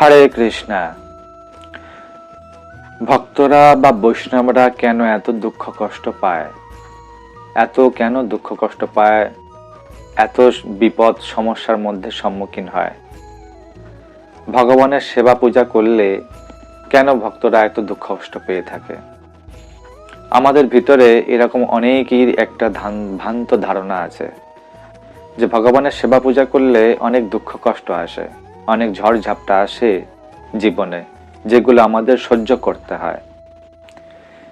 হরে কৃষ্ণা। ভক্তরা বা বৈষ্ণবরা কেন এত দুঃখ কষ্ট পায়? এত কেন দুঃখ কষ্ট পায়? এত বিপদ সমস্যার মধ্যে সম্মুখীন হয়? ভগবানের সেবা পূজা করলে কেন ভক্তরা এত দুঃখ কষ্ট পেয়ে থাকে? আমাদের ভিতরে এরকম অনেকই একটা ভ্রান্ত ধারণা আছে যে ভগবানের সেবা পূজা করলে অনেক দুঃখ কষ্ট আসে। অনেক ঝড় ঝাপটা আসে জীবনে, যেগুলো আমাদের সহ্য করতে হয়।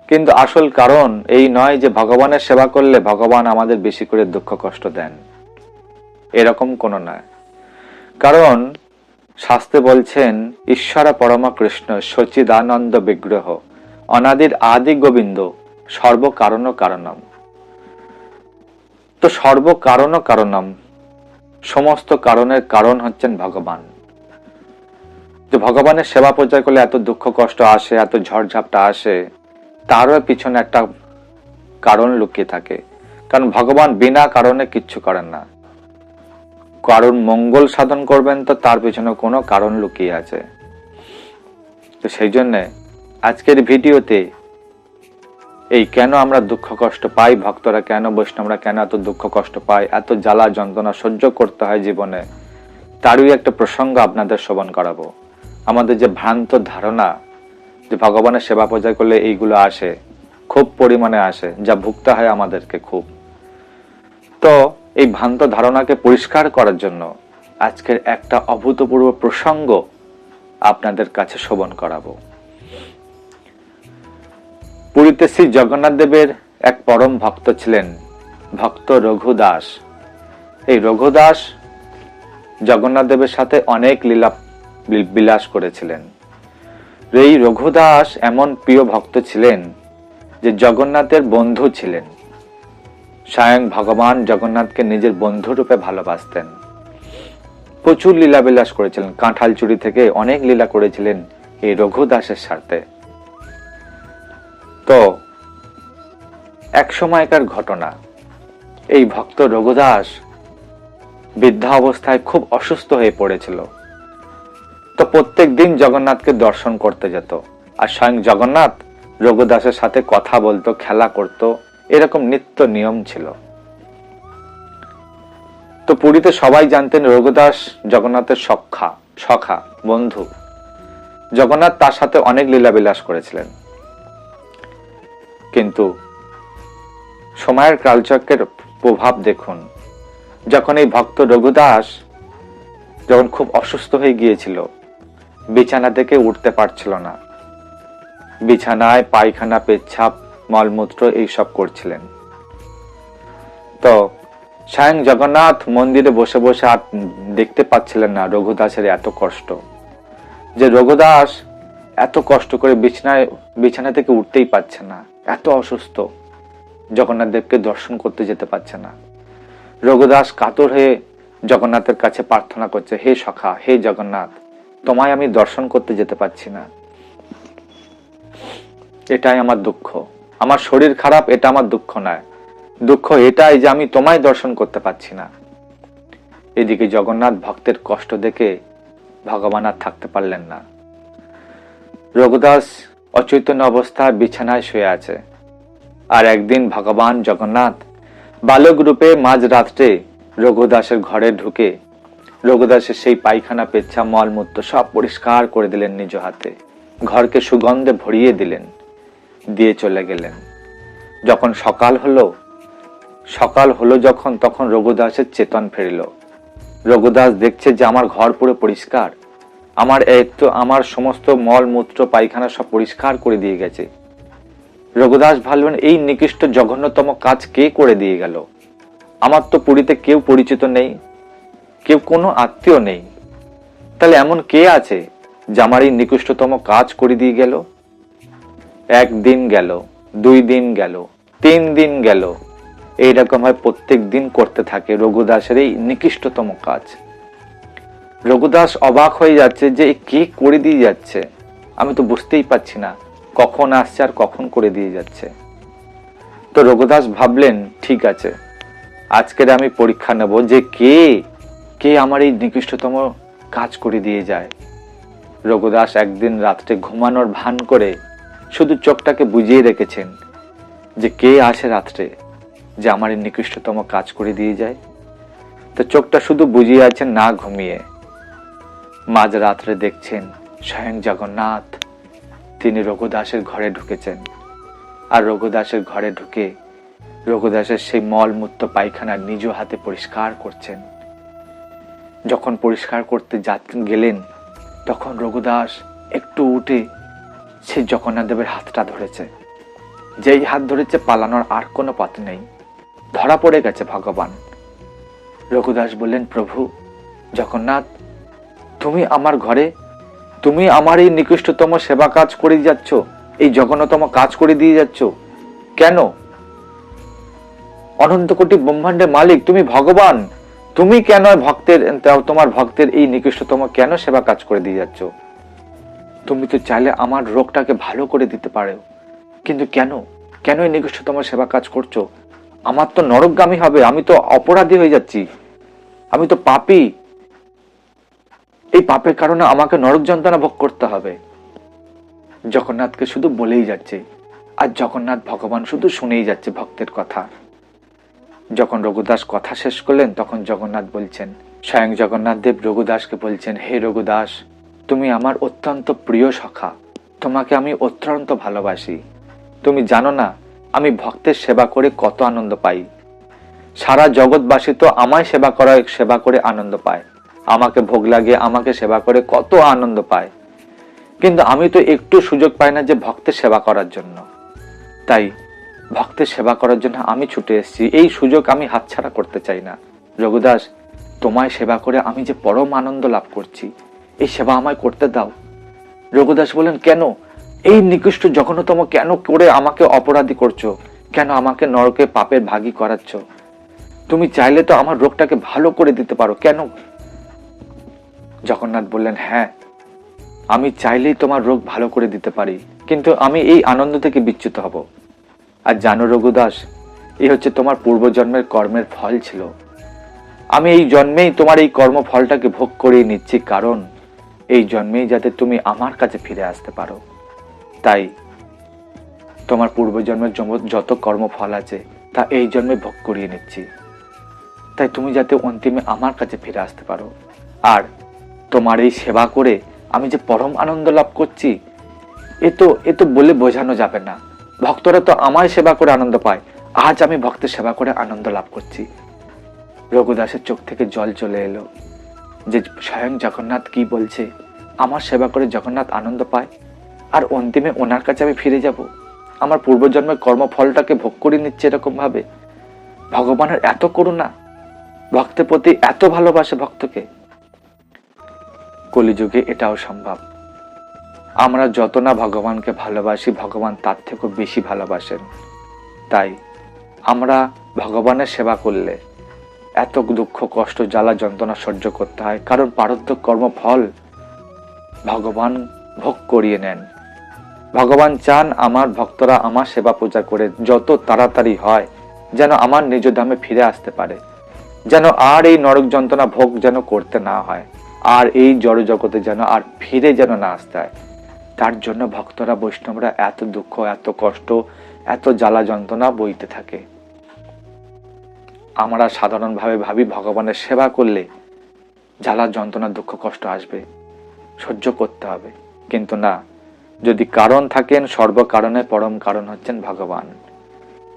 কিন্তু আসল কারণ এই নয় যে ভগবানের সেবা করলে ভগবান আমাদের বেশি করে দুঃখ কষ্ট দেন। এরকম কোনো নয়। কারণ শাস্ত্রে বলছেন, ঈশ্বর পরমা কৃষ্ণ সচিদানন্দ বিগ্রহ, অনাদির আদি গোবিন্দ, সর্বকারণ কারণম। তো সর্বকারণ কারণম, সমস্ত কারণের কারণ হচ্ছেন ভগবান। যে ভগবানের সেবা পূজা করলে এত দুঃখ কষ্ট আসে, এত ঝড়ঝাপটা আসে, তারও পিছনে একটা কারণ লুকিয়ে থাকে। কারণ ভগবান বিনা কারণে কিচ্ছু করেন না। কারণ মঙ্গল সাধন করবেন তো তার পিছনে কোনো কারণ লুকিয়ে আছে। তো সেই জন্যে আজকের ভিডিওতে এই কেন আমরা দুঃখ কষ্ট পাই, ভক্তরা কেন, বৈষ্ণবরা কেন এত দুঃখ কষ্ট পায়, এত জ্বালা যন্ত্রণা সহ্য করতে হয় জীবনে, তারই একটা প্রসঙ্গ আপনাদের শ্রবণ করাবো। আমাদের যে ভ্রান্ত ধারণা যে ভগবানের সেবা পূজা করলে এইগুলো আসে, খুব পরিমাণে আসে, যা ভুগতে হয় আমাদেরকে খুব। তো এই ভ্রান্ত ধারণাকে পরিষ্কার করার জন্য আজকের একটা অভূতপূর্ব প্রসঙ্গ আপনাদের কাছে শোভন করাবো। পুরীতে শ্রী জগন্নাথ দেবের এক পরম ভক্ত ছিলেন, ভক্ত রঘুদাস। এই রঘুদাস জগন্নাথ দেবের সাথে অনেক লীলা বিলাস করেছিলেন। এই রঘুদাস এমন প্রিয় ভক্ত ছিলেন যে জগন্নাথের বন্ধু ছিলেন। স্বয়ং ভগবান জগন্নাথকে নিজের বন্ধু রূপে ভালোবাসতেন। প্রচুর লীলা বিলাস করেছিলেন। কাঁঠাল চুরি থেকে অনেক লীলা করেছিলেন এই রঘুদাসের সাথে। তো, এক সময়কার ঘটনা। এই ভক্ত রঘুদাস বৃদ্ধা অবস্থায় খুব অসুস্থ হয়ে পড়েছিল। তো প্রত্যেক দিন জগন্নাথকে দর্শন করতে যেত। আর স্বয়ং জগন্নাথ রঘুদাসের সাথে কথা বলতো, খেলা করত, এরকম নিত্য নিয়ম ছিল। তো পুরীতে সবাই জানতেন রঘুদাস জগন্নাথের সখা সখা, বন্ধু। জগন্নাথ তার সাথে অনেক লীলাবিলাস করেছিলেন। কিন্তু সময়ের কালচক্রের প্রভাব দেখুন, যখন এই ভক্ত রঘুদাস যখন খুব অসুস্থ হয়ে গিয়েছিল বিছানা থেকে উঠতে পারছিল না। বিছানায় পায়খানা, পেচ্ছাপ, মলমূত্র এইসব করছিলেন। তো স্বয়ং জগন্নাথ মন্দিরে বসে বসে আর দেখতে পাচ্ছিলেন না রঘুদাসের এত কষ্ট। যে রঘুদাস এত কষ্ট করে বিছানায়, বিছানা থেকে উঠতেই পারছে না। এত অসুস্থ। জগন্নাথ দেবকে দর্শন করতে যেতে পারছে না। রঘুদাস কাতর হয়ে জগন্নাথের কাছে প্রার্থনা করছে, হে সখা, হে জগন্নাথ তোমায় আমি দর্শন করতে যেতে পারছি না। এটাই আমার দুঃখ। আমার শরীর খারাপ, এটা আমার দুঃখ নয়। দুঃখ এটাই যে আমি তোমায় দর্শন করতে পারছি না। এদিকে জগন্নাথ ভক্তের কষ্ট দেখে ভগবান আর থাকতে পারলেন না। রঘুদাস অচৈতন্য অবস্থায় বিছানায় শুয়ে আছে। আর একদিন ভগবান জগন্নাথ বালক রূপে মাঝ রাত্রে রঘুদাসের ঘরে ঢুকে রঘুদাসের সেই পায়খানা, পেচ্ছা, মলমূত্র সব পরিষ্কার করে দিলেন নিজ হাতে। ঘরকে সুগন্ধে ভরিয়ে দিলেন, দিয়ে চলে গেলেন। যখন সকাল হলো সকাল হলো যখন, তখন রঘুদাসের চেতন ফিরল। রঘুদাস দেখছে যে আমার ঘর পুরো পরিষ্কার। আমার এক তো আমার সমস্ত মল মূত্র পায়খানা সব পরিষ্কার করে দিয়ে গেছে। রঘুদাস ভাবলেন, এই নিকৃষ্ট জঘন্যতম কাজ কে করে দিয়ে গেল? আমার তো পুরীতে কেউ পরিচিত নেই। কেউ কোনো আত্মীয় নেই। তাহলে এমন কে আছে যে আমার এই নিকৃষ্টতম কাজ করে দিয়ে গেল? একদিন গেল, দুই দিন গেল, তিন দিন গেল। এইরকম হয় প্রত্যেক দিন করতে থাকে রঘুদাসের এই নিকৃষ্টতম কাজ। রঘুদাস অবাক হয়ে যাচ্ছে যে কে করে দিয়ে যাচ্ছে। আমি তো বুঝতেই পারছি না, কখন আসছে আর কখন করে দিয়ে যাচ্ছে। তো রঘুদাস ভাবলেন, ঠিক আছে, আজকের আমি পরীক্ষা নেব যে কে কে আমার এই নিকৃষ্টতম কাজ করে দিয়ে যায়? রঘুদাস একদিন রাত্রে ঘুমানোর ভান করে শুধু চোখটাকে বুঝিয়ে রেখেছেন যে কে আসে রাত্রে যে আমার এই নিকৃষ্টতম কাজ করে দিয়ে যায়। তো চোখটা শুধু বুঝিয়ে আছেন, না ঘুমিয়ে। মাঝ রাত্রে দেখছেন স্বয়ং জগন্নাথ, তিনি রঘুদাসের ঘরে ঢুকেছেন। আর রঘুদাসের ঘরে ঢুকে রঘুদাসের সেই মলমূত্র পায়খানা নিজ হাতে পরিষ্কার করছেন। যখন পরিষ্কার করতে যা গেলেন, তখন রঘুদাস একটু উঠে সে জগন্নাথ দেবের হাতটা ধরেছে। যেই হাত ধরেছে পালানোর আর কোনো পথ নেই। ধরা পড়ে গেছে ভগবান। রঘুদাস বললেন, প্রভু, জগন্নাথ, তুমি আমার ঘরে, তুমি আমার এই নিকৃষ্টতম সেবা কাজ করে যাচ্ছ, এই জঘন্যতম কাজ করে দিয়ে যাচ্ছ। কেন? অনন্ত কোটি ব্রহ্মাণ্ডের মালিক, তুমি ভগবান। তুমি কেন ভক্তের তোমার ভক্তের এই নিকৃষ্টতম কেন সেবা কাজ করে দিয়ে যাচ্ছ? তুমি তো চাইলে আমার রোগটাকে ভালো করে দিতে পারো। কিন্তু কেন? কেন এই নিকৃষ্টতম সেবা কাজ করছ? আমার তো নরকগামী হবে, আমি তো অপরাধী হয়ে যাচ্ছি। আমি তো পাপী। এই পাপের কারণে আমাকে নরক যন্ত্রণা ভোগ করতে হবে। জগন্নাথকে শুধু বলেই যাচ্ছে। আর জগন্নাথ ভগবান শুধু শুনেই যাচ্ছে ভক্তের কথা। যখন রঘুদাস কথা শেষ করলেন, তখন জগন্নাথ বলছেন, স্বয়ং জগন্নাথ দেব রঘুদাসকে বলছেন, হে রঘুদাস, তুমি আমার অত্যন্ত প্রিয় সখা। তোমাকে আমি অত্যন্ত ভালোবাসি। তুমি জানো না, আমি ভক্তের সেবা করে কত আনন্দ পাই। সারা জগৎবাসী তো আমায় সেবা করা, সেবা করে আনন্দ পায়। আমাকে ভোগ লাগিয়ে আমাকে সেবা করে কত আনন্দ পায়। কিন্তু আমি তো একটু সুযোগ পাই না যে ভক্তের সেবা করার জন্য। তাই ভক্তের সেবা করার জন্য আমি ছুটে এসেছি। এই সুযোগ আমি হাতছাড়া করতে চাই না। রঘুদাস, তোমায় সেবা করে আমি যে পরম আনন্দ লাভ করছি, এই সেবা আমায় করতে দাও। রঘুদাস বলেন কেন? এই নিকৃষ্ট জঘন্যতম কেন করে আমাকে অপরাধী করছ? কেন আমাকে নরকে পাপের ভাগী করাচ্ছ? তুমি চাইলে তো আমার রোগটাকে ভালো করে দিতে পারো। কেন? জগন্নাথ বললেন হ্যাঁ আমি চাইলেই তোমার রোগ ভালো করে দিতে পারি, কিন্তু আমি এই আনন্দ থেকে বিচ্যুত হব। আর জানো রঘুদাস, এই হচ্ছে তোমার পূর্বজন্মের কর্মের ফল ছিল। আমি এই জন্মেই তোমার এই কর্মফলটাকে ভোগ করিয়ে নিচ্ছি, কারণ এই জন্মেই যাতে তুমি আমার কাছে ফিরে আসতে পারো। তাই তোমার পূর্বজন্মের যত কর্মফল আছে, তা এই জন্মে ভোগ করিয়ে নিচ্ছি। তাই তুমি যাতে অন্তিমে আমার কাছে ফিরে আসতে পারো। আর তোমার এই সেবা করে আমি যে পরম আনন্দ লাভ করছি, এ তো এ তো বলে বোঝানো যাবে না। ভক্তরা তো আমায় সেবা করে আনন্দ পায়। আজ আমি ভক্তের সেবা করে আনন্দ লাভ করছি। রঘুদাসের চোখ থেকে জল চলে এলো যে স্বয়ং জগন্নাথ কি বলছে। আমার সেবা করে জগন্নাথ আনন্দ পায়। আর অন্তিমে ওনার কাছে আমি ফিরে যাব। আমার পূর্বজন্মের কর্মফলটাকে ভোগ করে নিচ্ছে এরকম ভাবে। ভগবানের এত করুণা, ভক্তের প্রতি এত ভালোবাসে ভক্তকে। কলিযুগে এটাও সম্ভব। আমরা যত না ভগবানকে ভালোবাসি, ভগবান তার থেকেও বেশি ভালোবাসেন। তাই আমরা ভগবানের সেবা করলে এত দুঃখ, কষ্ট, জ্বালা, যন্ত্রণা সহ্য করতে হয়। কারণ পারত্য কর্মফল ভগবান ভোগ করিয়ে নেন। ভগবান চান আমার ভক্তরা আমার সেবা পূজা করে যত তাড়াতাড়ি হয়, যেন আমার নিজ ধামে ফিরে আসতে পারে। যেন আর এই নরক যন্ত্রণা ভোগ যেন করতে না হয়, আর এই জড় জগতে যেন আর ফিরে যেন না আসতে হয়। তার জন্য ভক্তরা বৈষ্ণবরা এত দুঃখ, এত কষ্ট, এত জ্বালা যন্ত্রণা বইতে থাকে। আমরা সাধারণভাবে ভাবি ভগবানের সেবা করলে জ্বালা, যন্ত্রণা, দুঃখ, কষ্ট আসবে। সহ্য করতে হবে। কিন্তু না, যদি কারণ থাকেন সর্বকারণে পরম কারণ হচ্ছেন ভগবান।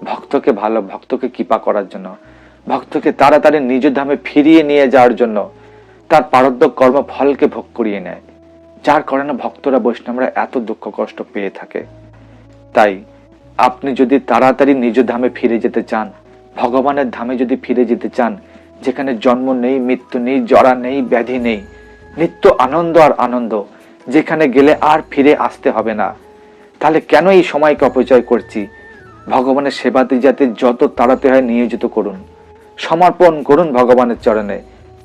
ভক্তকে ভালো, ভক্তকে কৃপা করার জন্য, ভক্তকে তাড়াতাড়ি নিজ ধামে ফিরিয়ে নিয়ে যাওয়ার জন্য তার পারদ্য কর্ম ফলকে ভোগ করিয়ে নেয়। যার কারণে ভক্তরা বৈষ্ণবরা এত দুঃখ কষ্ট পেয়ে থাকে। তাই আপনি যদি তাড়াতাড়ি নিজ ধামে ফিরে যেতে চান, ভগবানের ধামে যদি ফিরে যেতে চান, যেখানে জন্ম নেই, মৃত্যু নেই, জরা নেই, ব্যাধি নেই, নিত্য আনন্দ আর আনন্দ, যেখানে গেলে আর ফিরে আসতে হবে না। তাহলে কেন এই সময়কে অপচয় করছি? ভগবানের সেবাতে যাতে যত তাড়াতে হয় নিয়োজিত করুন। সমর্পণ করুন ভগবানের চরণে।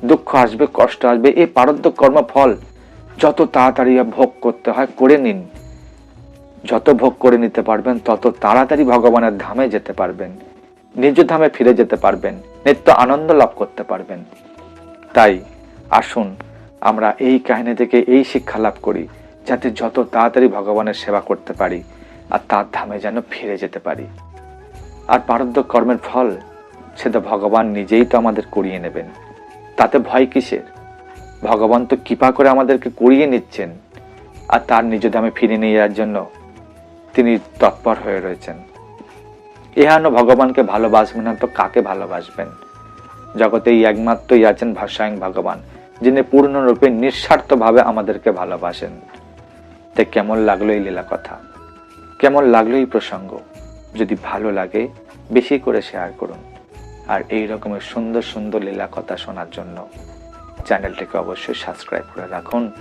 দুঃখ আসবে, কষ্ট আসবে, এই পারদ্য কর্মফল যত তাড়াতাড়ি ভোগ করতে হয় করে নিন। যত ভোগ করে নিতে পারবেন, তত তাড়াতাড়ি ভগবানের ধামে যেতে পারবেন। নিজ ধামে ফিরে যেতে পারবেন, নিত্য আনন্দ লাভ করতে পারবেন। তাই আসুন, আমরা এই কাহিনী থেকে এই শিক্ষা লাভ করি, যাতে যত তাড়াতাড়ি ভগবানের সেবা করতে পারি, আর তার ধামে যেন ফিরে যেতে পারি। আর পারদ্য কর্মের ফল সে তো ভগবান নিজেই তো আমাদের করিয়ে নেবেন। তাতে ভয় কিসের? ভগবান তো কৃপা করে আমাদেরকে করিয়ে নিচ্ছেন আর তার নিজ ধামে ফিরে নিয়ে যাওয়ার জন্য তিনি তৎপর হয়ে রয়েছেন। এহানো ভগবানকে ভালোবাসবেন না তো কাকে ভালোবাসবেন? জগতে এই একমাত্রই আছেন ভাষায়ং ভগবান, যিনি পূর্ণরূপে নিঃস্বার্থভাবে আমাদেরকে ভালোবাসেন। তাই কেমন লাগল এই লীলা কথা? কেমন লাগল এই প্রসঙ্গ? যদি ভালো লাগে, বেশি করে শেয়ার করুন। আর এই রকমের সুন্দর সুন্দর লীলা কথা শোনার জন্য চ্যানেলটিকে অবশ্যই সাবস্ক্রাইব করে রাখুন।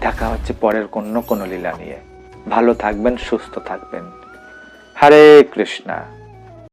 দেখা হচ্ছে পরের কোনো কোনো লীলা নিয়ে। ভালো থাকবেন, সুস্থ থাকবেন। হরে কৃষ্ণা।